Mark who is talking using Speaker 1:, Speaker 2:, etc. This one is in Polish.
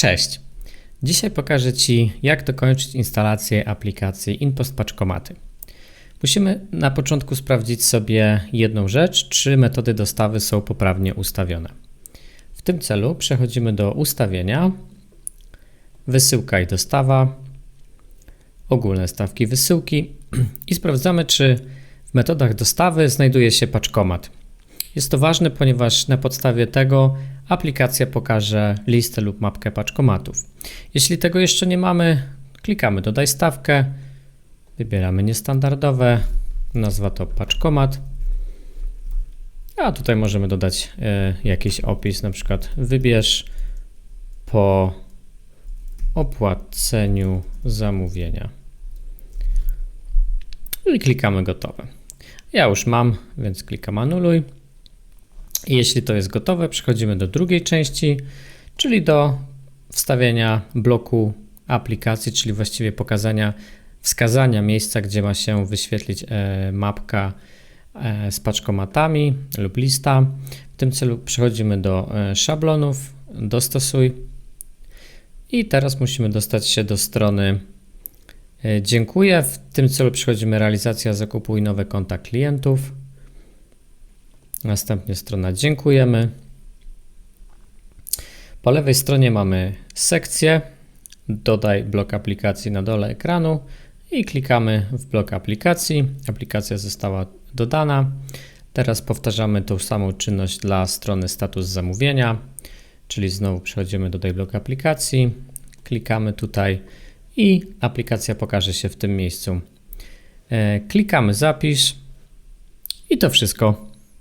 Speaker 1: Cześć! Dzisiaj pokażę Ci, jak dokończyć instalację aplikacji InPost Paczkomaty. Musimy na początku sprawdzić sobie jedną rzecz, czy metody dostawy są poprawnie ustawione. W tym celu przechodzimy do ustawienia, wysyłka i dostawa, ogólne stawki wysyłki i sprawdzamy, czy w metodach dostawy znajduje się paczkomat. Jest to ważne, ponieważ na podstawie tego aplikacja pokaże listę lub mapkę paczkomatów. Jeśli tego jeszcze nie mamy, klikamy dodaj stawkę, wybieramy niestandardowe, nazwa to paczkomat. A tutaj możemy dodać e, jakiś opis, na przykład wybierz po opłaceniu zamówienia. I klikamy gotowe. Ja już mam, więc klikam anuluj. Jeśli to jest gotowe, przechodzimy do drugiej części, czyli do wstawienia bloku aplikacji, czyli właściwie pokazania, wskazania miejsca, gdzie ma się wyświetlić e, mapka e, z paczkomatami lub lista. W tym celu przechodzimy do e, szablonów, dostosuj i teraz musimy dostać się do strony Dziękuję. W tym celu przechodzimy realizacja zakupu i nowe konta klientów. Następnie strona dziękujemy. Po lewej stronie mamy sekcję. Dodaj blok aplikacji na dole ekranu i klikamy w blok aplikacji. Aplikacja została dodana. Teraz powtarzamy tą samą czynność dla strony status zamówienia, czyli znowu przechodzimy do dodaj blok aplikacji, klikamy tutaj i aplikacja pokaże się w tym miejscu. E, klikamy zapisz i to wszystko.